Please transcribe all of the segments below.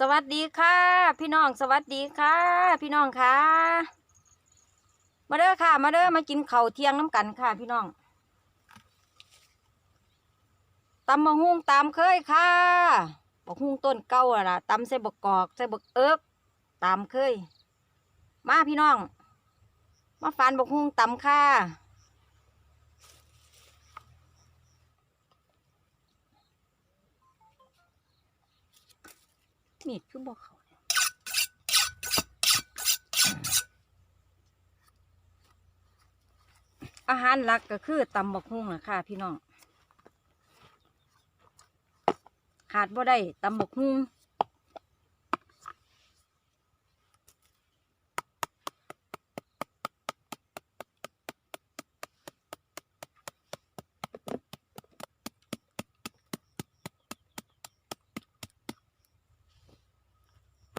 สวัสดีค่ะ พี่น้องสวัสดีค่ะ พี่น้องค่ะ มาเด้อค่ะ มาเด้อมากินเข้าเที่ยงน้ำกันค่ะ พี่น้องตำมะฮุ่งตามเคยค่ะบกฮุ่งต้นเก่าอะล่ะตำใส่บกกอกใส่บกเอิกตามเคย มาพี่น้อง มาฟานบกฮุ่งตำค่ะ มีดคือบอกเขาเนี่ยอาหารหลักก็คือตำบักฮุ่งนะค่ะพี่น้อง ขาดบ่ได้ตำบักฮุ่ง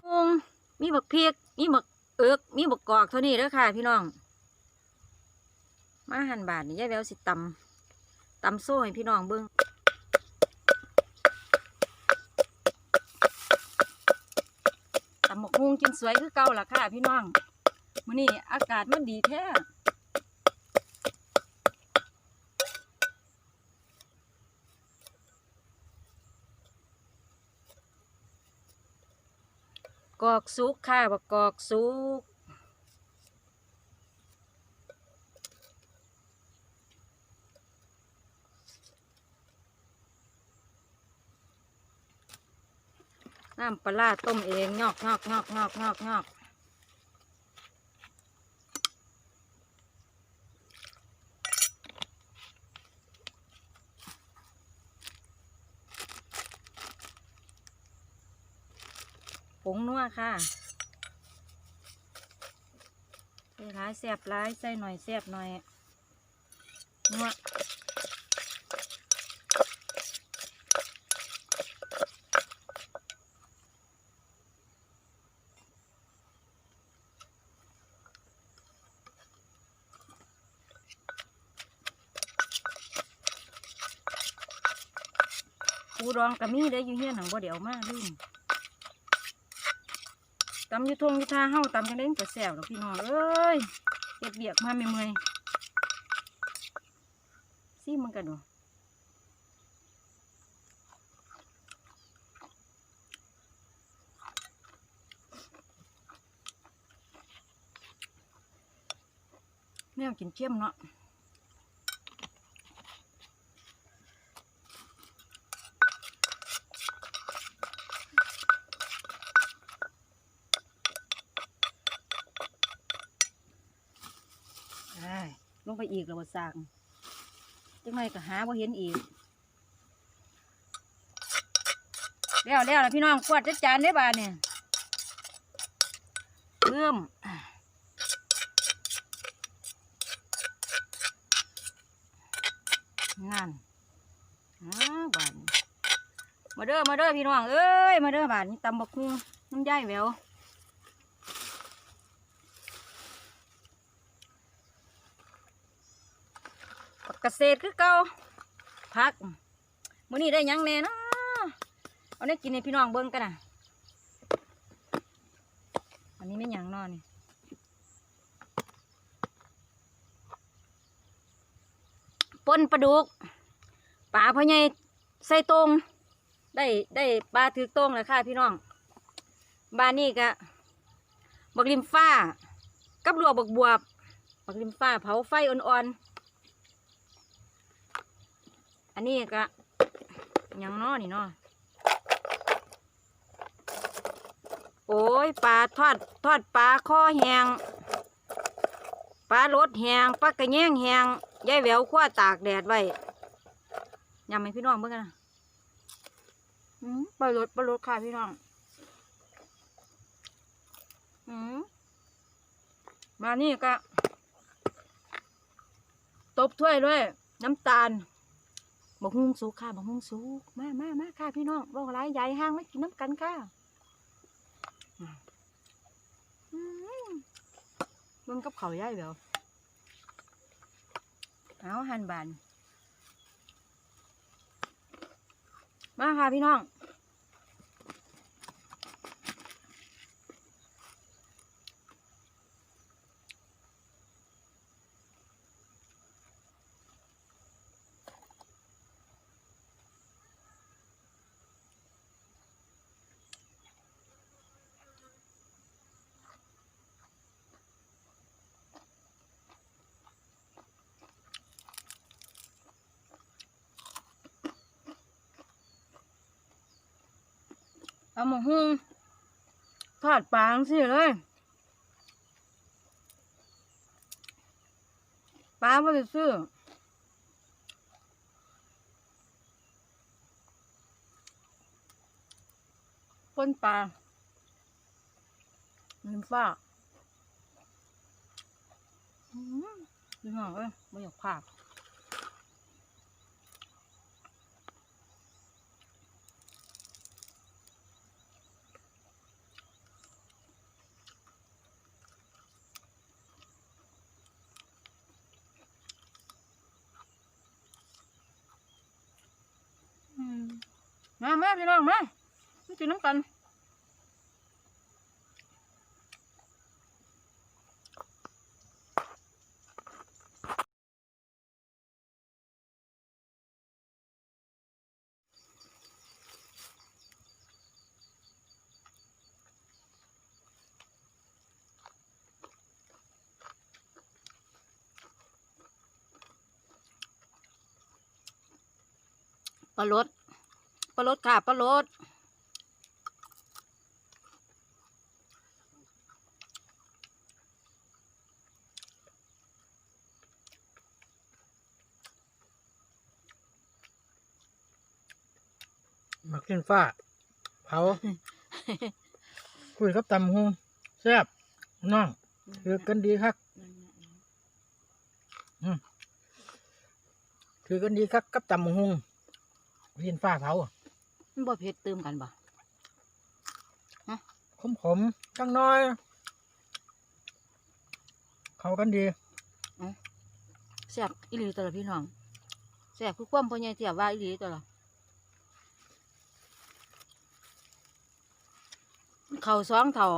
ฮุ่ง มีบักเพียกมีบักเอิกมีบักกอกเท่านี้แล้วค่ะ พี่น้อง มาหั่นบาทนี่ยายแววสิตำตำโซ่ให้พี่น้องเบิ้งตำหมกฮุงกินสวยคือเก่าล่ะค่ะ พี่น้องมื้อนี้อากาศมันดีแท้ กอกซุกค่ะบักกอกซุกน้ำปลาร้าต้มเองงอกงอกงอกงอกงอกงอกผงนัว ค่ะใส่ร้ายแสบร้ายใส่หน่อยแสบหน่อยนัวปูดองกะมีได้อยู่เฮียนหนังบ่เดี๋ยวมากลืม ตำยุทงยุทาเฮาตำจังได้มันก็แซ่บดอกพี่น้องเอ้ยเก็บเบียกมาเมื่อยๆซิมันกันดูแนวกินเชี่ยมเนาะ ได้ลงไป อีกแล้วบ่สั่งจังไรก็หาบ่เห็นอีกแล้วแล้วล่ะพี่น้องกวาดจัดจานได้อบาดเนี่ยเริ่มนั่นอ้าบานมาเด้อมาเด้อพี่น้องเอ้ยมาเด้อบานี้ตำบักหุ่งน้ำย่ายแหวว เกษตรคือเก่าพักมื้อนี้ได้ยังแน่เนาะเอาได้กินให้พี่น้องเบิ่งกันนะอันนี้ไม่ยังเนอนี่ปนปลาดุกปลาพ่อใหญ่ใส่ตรงได้ได้ปลาถือตรงเลยค่ะพี่น้องบ้านนี้ก็บักริมฟ้า กับลวบักบวบบักริมฟ้าเผาไฟอ่อนๆ อันนี้ก็หยังน้อนี่เนาะโอ้ยปลาทอดทอดปลาคอแหงปลารสแหงปลากระแยงแหงยายแหววคว้าตากแดดไว้ยำให้พี่น้องเบิ่งกันนะอืมปลารสปลารสค่ะพี่น้องอืมมานี่ก็ ตบถ้วยด้วย น้ำตาล บักฮุ้งสุกค่ะบักฮุ้งสุกมามามาค่ะพี่น้องบอกอะไรใหญ่ห้างไม่กินน้ำกันค่ะมเบิ่งกับเขาวใหญ่เดี๋ยวเอาหันบานมาค่ะพี่น้อง เอาหมูหุ้งทอดปลางสิเลยปลาไม่ได้ซื้อป้นปลาเงินฟ้าอืมนี่หน่อยเอ้ยไม่อยากพาก อืม มาแม่พี่น้องมามากินน้ำกันปลาลด ปลาลดค่ะปลาลดมักเล่นฟ้าเผา คุยกับตำหงแซ่บน้องคือกันดีครับคือกันดีครับกับตำหงเล่นฟ้าเผา มันบ่เผ็ดเติมกันบ่ขมขมๆจังน้อย เข้ากันดีแซ่บอีหลีตัวละพี่น้องแซ่บคือความพ่อใหญ่เสียบว่าอีหลีตัวละเข่าวสองเท่า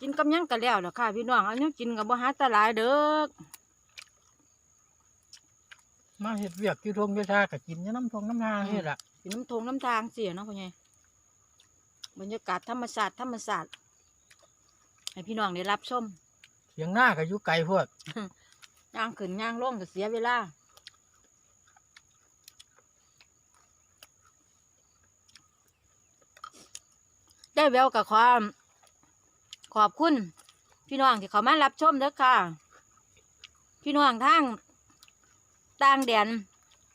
กินกับหยังกันแล้วล่ะค่ะพี่น้องอันนี้กินกับบ่หาแตหลายเด้อมาเห็ดเวียกที่ทงยชากับกินอยาน้ำทงน้ำทางนี่แหละ กินน้ำทงน้ำทางเสียเนาะพ่อใหญ่บรรยากาศธรรมศาสตร์ธรรมศาสตร์ให้พี่น้องได้รับชมเสียงหน้ากับยุไก่พวกย่างขึ้นย่างลงก็เสียเวลาได้แววกับความขอบคุณ พี่น้องที่เขามารับชมเด้อค่ะ พี่น้องทางต่างแดน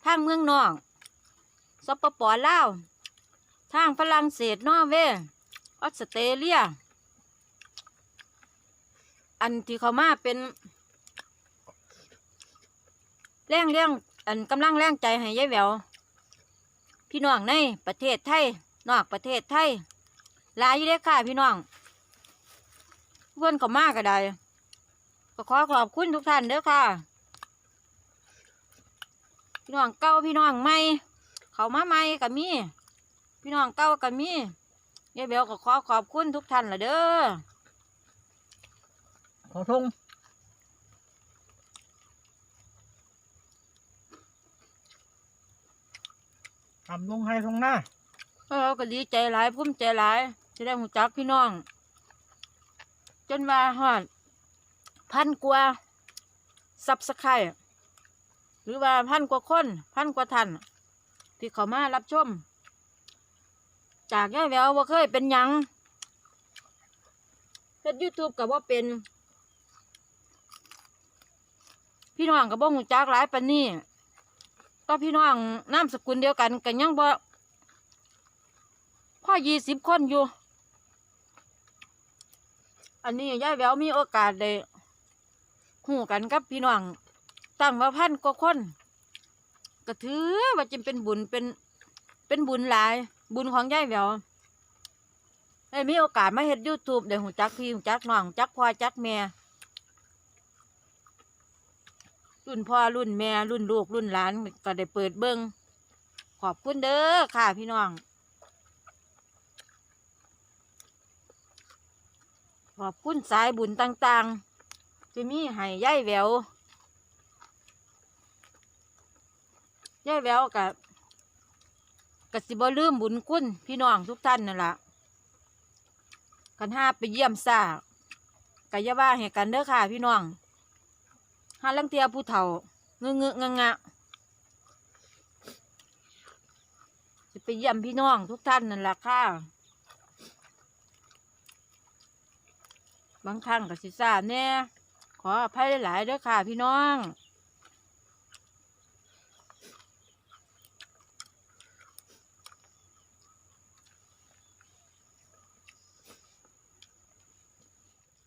ทางเมืองนอกส ปปลาวทางฝรั่งเศสนอร์เวย์ออสเตรเลีย อันที่เขามาเป็น แรงเรื่องอันกำลังแรงใจให้ยายแววพี่น้องในประเทศไทย นอกประเทศไทยหลายอยู่เด้อค่ะพี่น้อง เพื่อนเขามากก็ได้ก็ขอขอบคุณทุกท่านเด้อค่ะ พี่น้องเก้าพี่น้องใหม่ เขามาใหม่ก็มีพี่น้องเก้าก็มียายแหววก็ขอขอบคุณทุกท่านละเด้อขอทงทำลงให้ทงหน้าเราก็ดีใจหลายภูมิใจหลายจะได้หูจักพี่น้อง จนว่าฮอด พันกว่าซับสไครหรือว่าพันกว่าคน พันกว่าท่าน ที่เขามารับชม จากย่ายแววว่าเคยเป็นยังเฮ็ดยูทูบกับว่าเป็น พี่น้องกับบ่หูจักหลายปานนี้ก็พี่น้องนามสกุลเดียวกันกันยังบ่พ่อยี่สิบคนอยู่ อันนี้ยายแววมีโอกาสได้หูกันกับพี่น้องตั้งว่าพันกว่าคน ก็ถือว่าจะเป็นบุญเป็น เป็นบุญหลาย บุญของยายแววได้มีโอกาสมาเฮ็ดยูทูบได้หูจักพี่หูจักน้องหูจักพ่อจักแม่รุ่นพ่อรุ่นแม่รุ่นลูกรุ่นหลานก็ได้เปิดเบิ้งขอบคุณเด้อค่ะพี่น้อง ขอบคุณสายบุญต่างๆจะมีให้ย่ายแวว ย่ายแววกับกับสิบลืมบุญคุณพี่น้องทุกท่านนั่นละกันห้าไปเยี่ยมซากันยาบ้าเหตุกันเด้อค่ะ พี่น้องห้าลังเตียผู้เฒ่าเงื้อเงื้องงะจะไปเยี่ยมพี่น้องทุกท่านนั่นละค่ะบางครั้งกับสิซาเนี่ยขออภัยหลายๆเด้อค่ะ พี่น้อง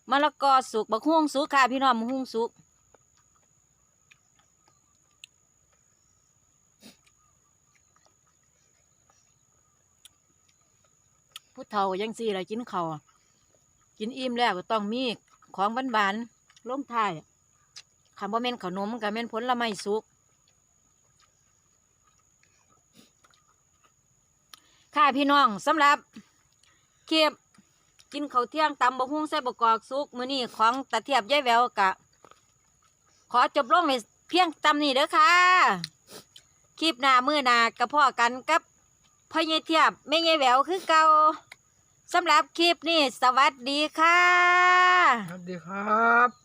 มะละกอสุกบักฮุ้งสุกค่ะพี่น้องบักฮุ้งสุกผู้เฒ่ายังสี่ละกินเขากินอิ่มแล้วก็ต้องมีของบานๆลงท้ายคำว่าเม่นขนมกับเม่นผลละไม้สุกค่ะพี่น้องสำหรับเคียบ กินข้าวเที่ยงตำบะฮุ่งใส่บะกอกซุกมื้อนี้ของตะเทียบยายแววกะ ขอจบลงในเพียงตำนี่เด้อค่ะ คลิปหน้ามื้อหน้ากับพ่อกันกับพ่อเยเทียบแม่เยแววคือเก่าสำหรับคลิปนี้สวัสดีค่ะ สวัสดีครับ